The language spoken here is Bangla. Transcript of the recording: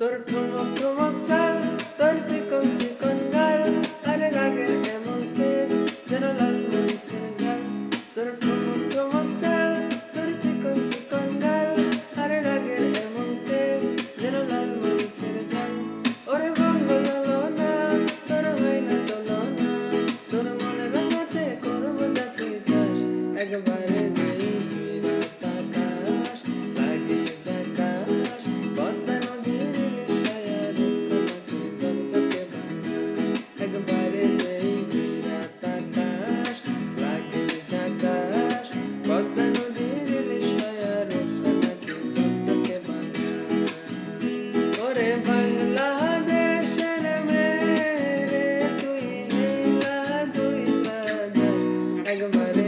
তোর ঠুমক ঠুমক চাল, তোর চিকন চিকন গাল আরে রাগের এমন তেজ, যেন লাল মরিচের ঝাল। তোর ঠুমক ঠুমক চাল, তোর চিকন চিকন গাল আরে রাগের এমন তেজ, যেন লাল মরিচের ঝাল। ওরে বঙ্গ না, তোর হয় না দোলনা তোর মনে রাখাতে করব যাতে চাস একবারে அழகு மறு